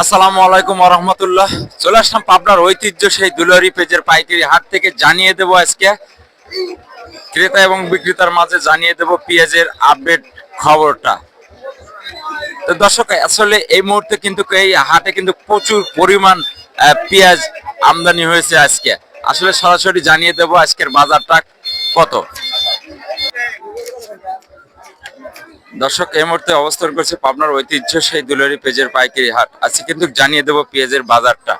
আসসালামু আলাইকুম রহমতুল্লাহ। চলে আসলাম পাবনার ঐতিহ্য সেই দুলারি পেজের পাইকারি হাট থেকে। জানিয়ে দেব আজকে, ক্রেতা এবং বিক্রেতার মাঝে জানিয়ে দেব পেঁয়াজের আপডেট খবরটা। তো দর্শক, আসলে এই মুহূর্তে কিন্তু এই হাটে কিন্তু প্রচুর পরিমাণ পেঁয়াজ আমদানি হয়েছে আজকে। আসলে সরাসরি জানিয়ে দেব আজকের বাজারটা কত। দর্শক এই মুহূর্তে অবস্থান করছে পাবনার ঐতিহ্য সেই দুলারি পেঁয়াজের পাইকারি হাট। আজকে কিন্তু জানিয়ে দেব পেঁয়াজের বাজারটা।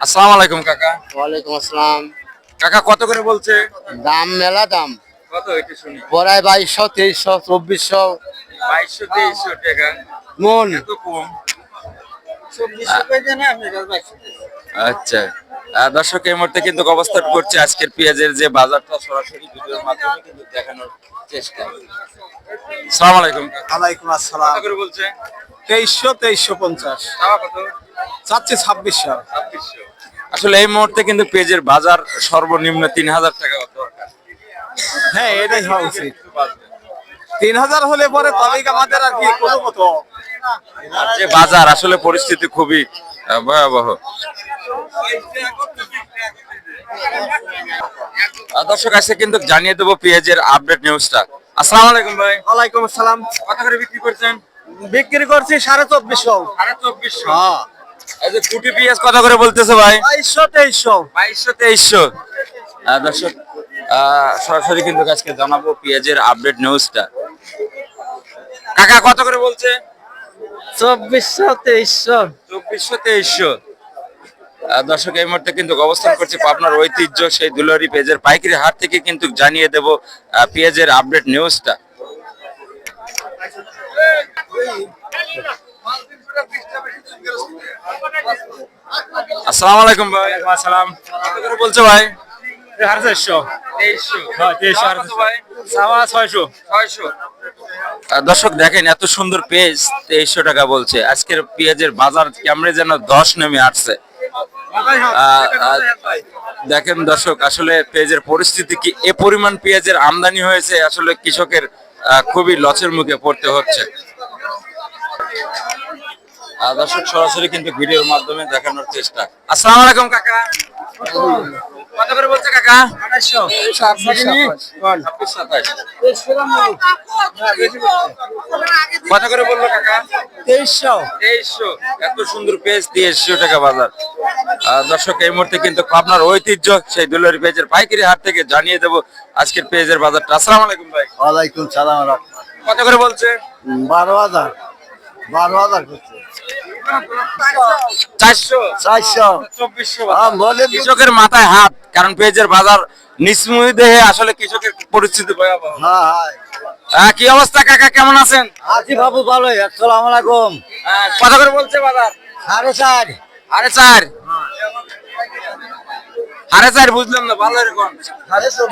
আসসালামু আলাইকুম কাকা। ওয়ালাইকুম আসসালাম। কাকা কত করে বলছে? দাম মেলা দাম। কত এটা শুনি? পড়ায় বাইশশো তেইশশো চব্বিশশো। বাইশশো তেইশশো টাকা। মন এত কম। আচ্ছা। দর্শক এই মুহূর্তে কিন্তু অবস্থান করছে আজকের পেঁয়াজের যে বাজারটা সরাসরি ভিডিওর মাধ্যমে কিন্তু দেখানোর চেষ্টা। সালাম আলাইকুম। ওয়ালাইকুম আসসালাম। কত করে বলছে? তেইশশো তেইশশো পঞ্চাশ। চাওয়া কত? চাচ্ছে ছাব্বিশশো। ছাব্বিশশো। আসলে এই মুহূর্তে কিন্তু পেঁয়াজের বাজার সর্বনিম্ন তিন হাজার টাকা দরকার। হ্যাঁ এটাই হওয়া উচিত। তিন হাজার হলে পরে তবেই আমাদের আর কি কোনো মতো যে বাজার আসলে পরিস্থিতি খুবই ভয়াবহ। দর্শক আছে কিন্তু জানিয়ে দেবো পেঁয়াজের আপডেট নিউজটা আসসালামু আলাইকুম ভাই। ওয়ালাইকুম আসসালাম। কত করে বিক্রি করছেন? বিক্রি করছি সাড়ে চব্বিশশো। সাড়ে চব্বিশশো। হ্যাঁ। এই যে কুটি পেঁয়াজ কত করে বলতেছে ভাই? বাইশশো তেইশশো। বাইশশো তেইশশো। দর্শক আহ, সরাসরি কিন্তু আজকে জানাব পেঁয়াজের আপডেট নিউজটা কাকা কত করে বলছে? চব্বিশশো তেইশশো। চব্বিশশো তেইশশো। দর্শক এই মুহূর্তে কিন্তু অবস্থান করছে পাবনার ঐতিহ্য সেই দুলারি পেঁয়াজের পাইকারি হাট থেকে কিন্তু জানিয়ে দেব পেঁয়াজের আপডেট নিউজটা আসসালামু আলাইকুম ভাই। আসসালাম। বলছো ভাই? সাড়ে চারশো। হ্যাঁ ছয়শো। দর্শক দেখেন এত সুন্দর পেজ তেইশশো টাকা বলছে। আজকের পেঁয়াজের বাজার কেমনে যেন দশ নেমে আসছে। দেখেন দর্শক, আসলে পেঁয়াজের পরিস্থিতি কি? এ পরিমাণ পেঁয়াজের আমদানি হয়েছে, আসলে কৃষকের খুবই লচের মুখে পড়তে হচ্ছে। দর্শক সরাসরি কিন্তু ভিডিওর মাধ্যমে দেখানোর চেষ্টা। আসসালামু আলাইকুম কাকা। কত করে বলছে কাকা? কত করে বলল কাকা? তেইশশো। তেইশশো। এত সুন্দর পেজ তেইশশো টাকা বাজার। দর্শক এই মুহূর্তে কিন্তু আপনার ঐতিহ্য সেই দুলারি পেজের পাইকারি হাট থেকে জানিয়ে দেবো আজকের পেজের বাজারটা। আসসালামু আলাইকুম ভাই। ওয়ালাইকুম সালাম কত করে বলছে? বারো হাজার। বারো হাজার করছে। চারশো। চারশো। চব্বিশশো হ্যাঁ, বলেন তো। কৃষকের মাথায় হাত কারণ পেজের বাজার নিসমুই দেহে আসলে কৃষকের পরিস্থিতি ভয়াবহ। হ্যাঁ হ্যাঁ। কি অবস্থা কাকা? কেমন আছেন? আছি বাবু ভালোই আসসালাম আলাইকুম। আহ, কত করে বলছে বাজার? সাড়ে চার। আরে চার। আরে চার বুঝলাম না ভালো এরকম।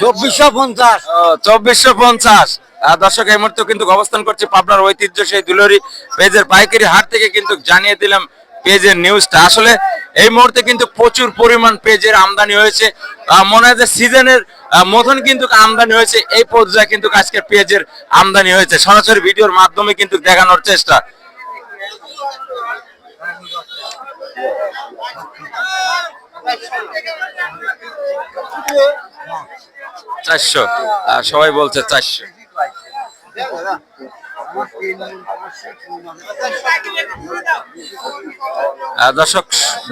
চব্বিশশো পঞ্চাশ। চব্বিশশো পঞ্চাশ। দর্শক এই মুহূর্তে কিন্তু অবস্থান করছে পাবনার ঐতিহ্য সেই দুলরি পেজের পাইকারি হাট থেকে কিন্তু জানিয়ে দিলাম পেজের নিউজটা। আসলে এই মুহূর্তে কিন্তু প্রচুর পরিমাণ পেজের আমদানি হয়েছে। মনে হয় যে সিজনের মতন কিন্তু আমদানি হয়েছে। এই পর্যায়ে কিন্তু আজকের পেজের আমদানি হয়েছে। সরাসরি ভিডিওর মাধ্যমে কিন্তু দেখানোর চেষ্টা। চারশো। আর সবাই বলছে চারশো। দর্শক,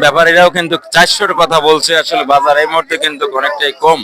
ব্যাপারীরাও কিন্তু চারশোর কথা বলছে। আসলে বাজার এই মুহূর্তে কিন্তু অনেকটাই কম।